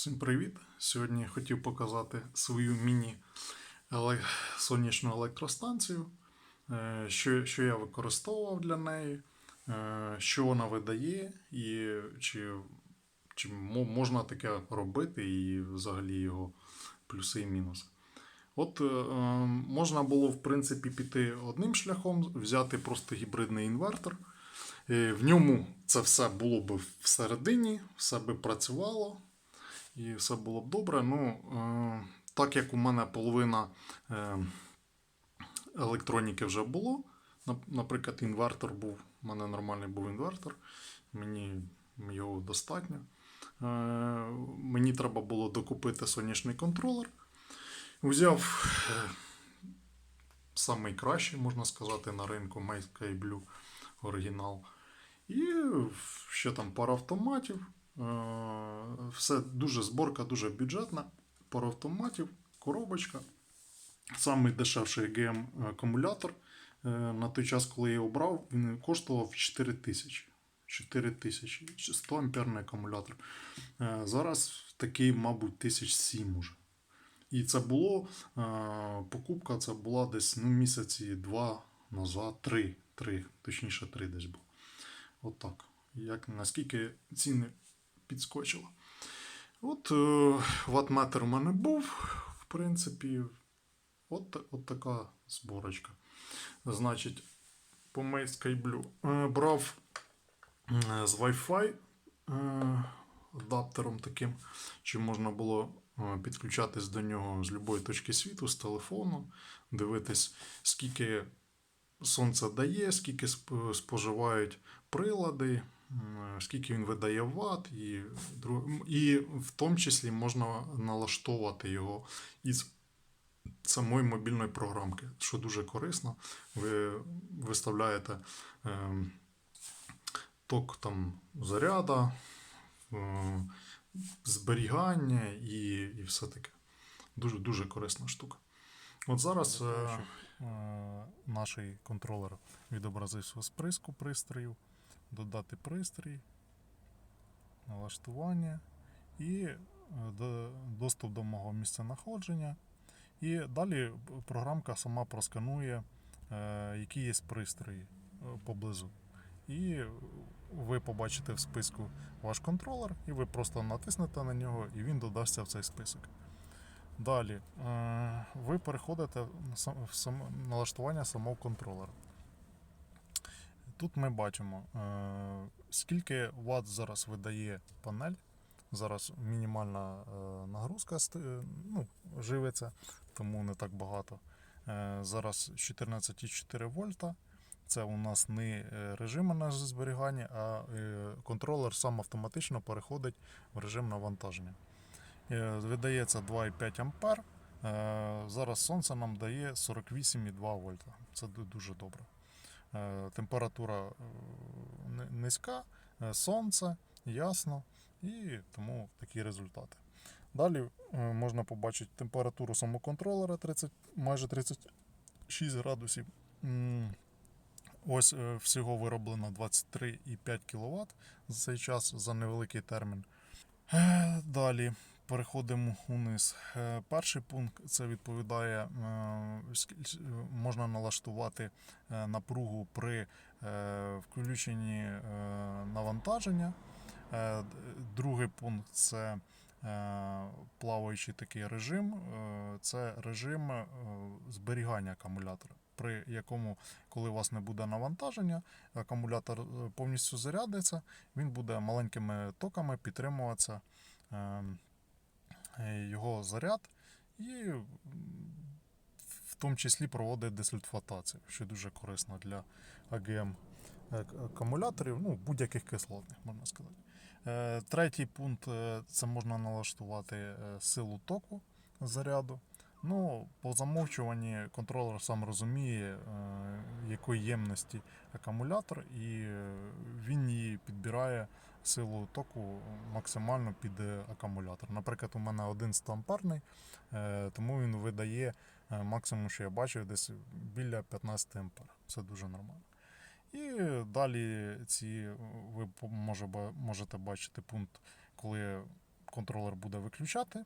Всім привіт! Сьогодні хотів показати свою міні сонячну електростанцію, е, що, що я використовував для неї, е, що вона видає, і чи, чи можна таке робити, і взагалі його плюси і мінуси. От е, е, можна було, в принципі, піти одним шляхом, взяти просто гібридний інвертор. В ньому це все було б всередині, все би працювало і все було б добре. Ну, е, так як у мене половина е, електроніки вже було, наприклад, інвертор був, у мене нормальний був інвертор, мені його достатньо. Е, мені треба було докупити сонячний контролер. Взяв самий кращий, можна сказати, на ринку Sky Blue оригінал. І ще там пара автоматів. Е, Все дуже зборка, дуже бюджетна. Пара автоматів, коробочка. Самий дешевший GM акумулятор. Е, На той час, коли я його брав, він коштував 4 тисячі. 4 тисячі. 100 амперний акумулятор. Е, Зараз такий, мабуть, тисяч сім уже. І це було покупка, це була десь ну, місяці два назад, три, три, точніше, три десь було. Отак. Як наскільки ціни підскочило. От е, ватметр у мене був, в принципі, от, от така зборочка. Значить, по Skyblu е, брав з Wi-Fi е, адаптером таким, чи можна було підключатись до нього з будь-якої точки світу, з телефону, дивитись, скільки сонце дає, скільки споживають прилади, скільки він видає ватт, і, і в тому числі можна налаштовувати його із самої мобільної програмки, що дуже корисно. Ви виставляєте ем, ток там заряда, е, зберігання і, і все таке. Дуже дуже корисна штука. От зараз. Е, е, наш контролер відобразився з приску пристроїв, додати пристрій, налаштування і е, доступ до мого місця знаходження. І далі програмка сама просканує, е, які є пристрої е, поблизу. І ви побачите в списку ваш контролер, і ви просто натиснете на нього, і він додасться в цей список. Далі ви переходите в налаштування самого контролера. Тут ми бачимо, е, скільки Вт зараз видає панель. Зараз мінімальна е, нагрузка е, ну, живиться, тому не так багато. Зараз 14,4 вольта. Це у нас не режим на зберігання, а контролер сам автоматично переходить в режим навантаження. Видається 2,5 ампер. Зараз сонце нам дає 48,2 вольта. Це дуже добре. Е, Температура е, низька, е, сонце, ясно, і тому такі результати. Далі можна побачити температуру самоконтролера 30, майже 36 градусів. Ось всього вироблено 23,5 кВт за цей час за невеликий термін. Далі переходимо униз. Е, Перший пункт це відповідає, е, е, можна налаштувати напругу при включенні навантаження. Другий пункт це плаваючий такий режим. Це режим зберігання акумулятора, при якому, коли у вас не буде навантаження, акумулятор повністю зарядиться, він буде маленькими токами підтримуватися е, е, його заряд і в тому числі проводить десульфатацію, що дуже корисно для АГМ акумуляторів, ну, будь-яких кислотних, можна сказати. Е, Третій пункт е, це можна налаштувати е, силу току заряду. Ну, по замовчуванні контролер сам розуміє, е, якої ємності акумулятор, і е, він її підбирає силу току максимально під е, акумулятор. Наприклад, у мене один 100 амперний, тому він видає максимум, що я бачив, десь біля 15 ампер. Це дуже нормально. І далі ці ви можете бачити пункт, коли контролер буде виключати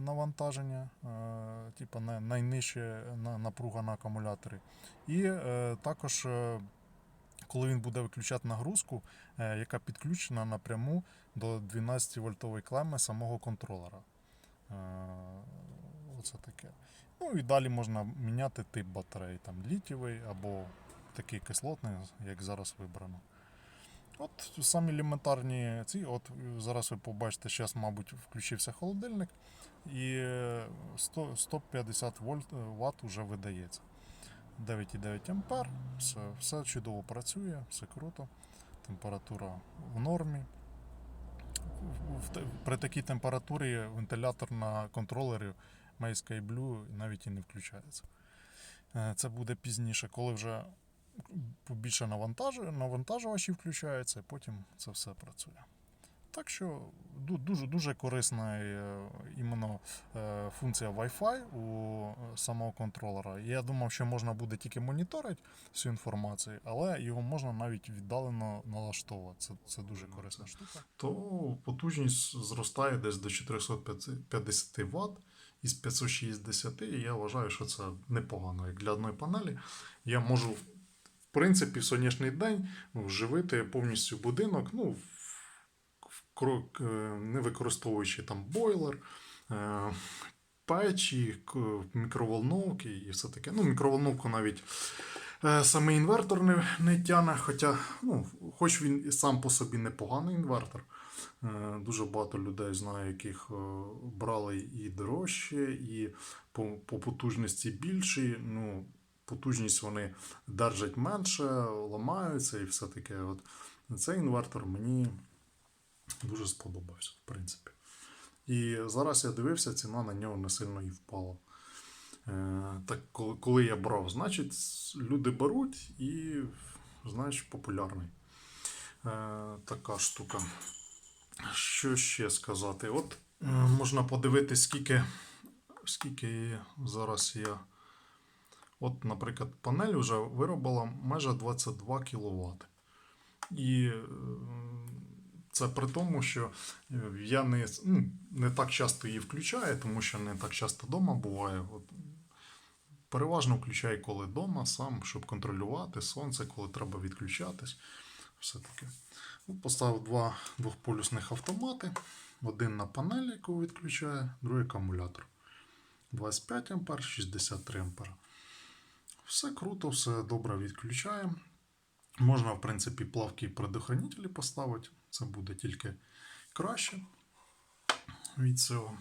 навантаження, е, типу на- найнижче напруга на акумуляторі. І е, також, е, коли він буде виключати нагрузку, е, яка підключена напряму до 12 вольтової клеми самого контролера. Е, Оце таке. Ну і далі можна міняти тип батареї, там літівий або такий кислотний, як зараз вибрано. От самі елементарні ці, от зараз ви побачите, зараз, мабуть, включився холодильник, і е, 100, 150 вольт, е, Вт вже видається. 9,9 ампер, все, все чудово працює, все круто. Температура в нормі. При такій температурі вентилятор на контролері Sky Blue навіть і не включається. Е, Це буде пізніше, коли вже побільше навантажувачі включаються, і потім це все працює. Так що дуже дуже корисна е, іменно е, функція Wi-Fi у е, самого контролера. Я думав, що можна буде тільки моніторити всю інформацію, але його можна навіть віддалено налаштовувати. Це, це дуже Ну, корисна штука. то потужність зростає десь до 450 Вт із 560, і я вважаю, що це непогано. Як для одної панелі я можу, принципі, в сонячний день ну, живити повністю будинок, ну, е, не використовуючи там бойлер. е, Печі, мікроволновки і все таке. Ну, мікроволновку навіть е, самий інвертор не, не тяне, хоча, ну, хоч він сам по собі непоганий інвертор. Дуже багато людей знаю, яких брали і дорожче, і по, по потужності більші. Ну, потужність вони держать менше, ламаються і все таке. От цей інвертор мені дуже сподобався, в принципі. І зараз я дивився, ціна на нього не сильно і впала. Е, так, коли, я брав, значить, люди беруть і, знаєш, популярний. Е, така штука. Що ще сказати? От е, можна подивитись, скільки, скільки зараз я. От, наприклад, панель вже виробила майже 22 кВт. І е, це при тому, що е, я не, ну, не так часто її включаю, тому що не так часто вдома буває. От, переважно включаю, коли вдома, сам, щоб контролювати сонце, коли треба відключатись. Все таке. Ну, Поставив два двохполюсних автомати. Один на панель, яку відключає, другий акумулятор. 25 А, 63 А. Все круто, все добре відключаємо. Можна, в принципі, плавкі предохранителі поставити. Це буде тільки краще від цього.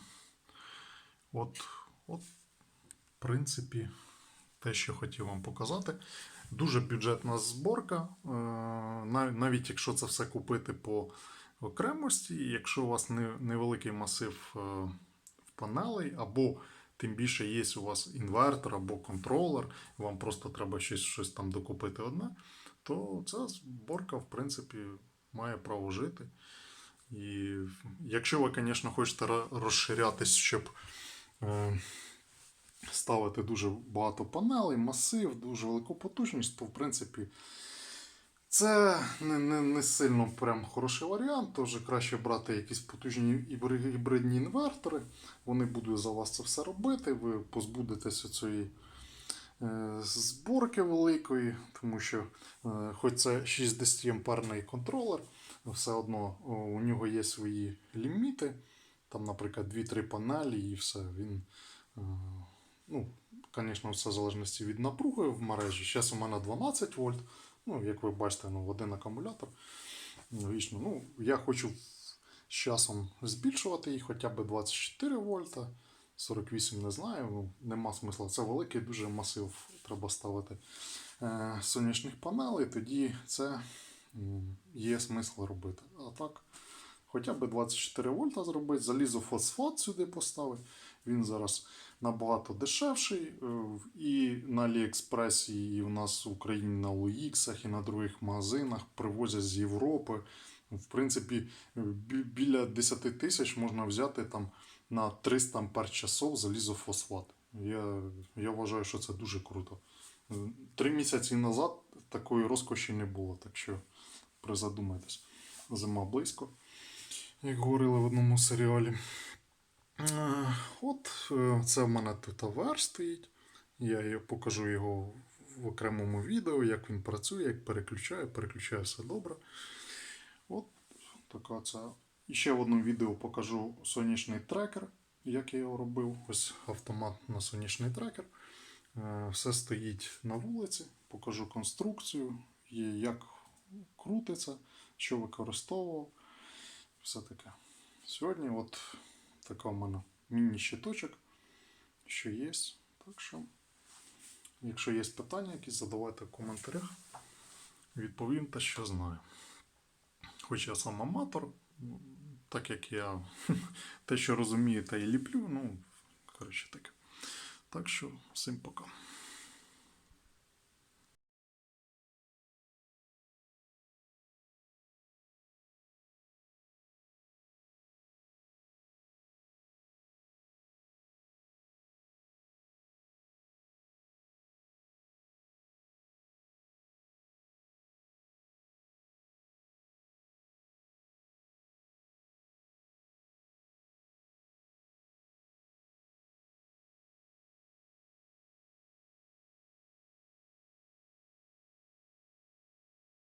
От, от, в принципі, те, що хотів вам показати. Дуже бюджетна зборка. Е, Навіть якщо це все купити по окремості, якщо у вас невеликий масив е, панелей, або тим більше є у вас інвертор або контролер, вам просто треба щось, щось там докупити одне, то ця зборка, в принципі, має право жити. І якщо ви, звісно, хочете розширятись, щоб е, ставити дуже багато панелей, масив, дуже велику потужність, то в принципі це не, не, не сильно прям хороший варіант. Тож краще брати якісь потужні гібридні інвертори. Вони будуть за вас це все робити. Ви позбудетеся цієї е, зборки великої, тому що, е, хоч це 60 амперний контролер, все одно о, у нього є свої ліміти. Там, наприклад, 2-3 панелі і все. Він, е, ну, звісно, все в залежності від напруги в мережі. Зараз у мене 12 вольт. Ну, як ви бачите, ну, один акумулятор. Логічно. Ну, я хочу з часом збільшувати їх хоча б 24 вольта. 48 не знаю, ну, нема смисла. Це великий дуже масив треба ставити е, сонячних панелей, тоді це є смисл робити. А так, хоча б 24 вольта зробити, залізофосфат сюди поставити. Він зараз набагато дешевший. е, І на Аліекспресі, і в нас в Україні на OX, і на других магазинах привозять з Європи. В принципі, біля 10 тисяч можна взяти там на 300 ампер часов залізофосфат. Я, я вважаю, що це дуже круто. Е, Три місяці назад такої розкоші не було, так що призадумайтесь. Зима близько. як говорили в одному серіалі. Е, От е, це в мене тут авер стоїть. Я покажу його в окремому відео, як він працює, як переключає, переключає все добре. От така це. І ще в одному відео покажу сонячний трекер, як я його робив. Ось автомат на сонячний трекер. Е, Все стоїть на вулиці, покажу конструкцію, як крутиться, що використовував. Все таке. Сьогодні от така в мене міні-щиточок, що є. Так що, якщо є питання, якісь задавайте в коментарях. Відповім те, що знаю. Хоч я сам аматор, так як я те, що розумію, та і ліплю, ну, коротше таке. Так що, всім пока.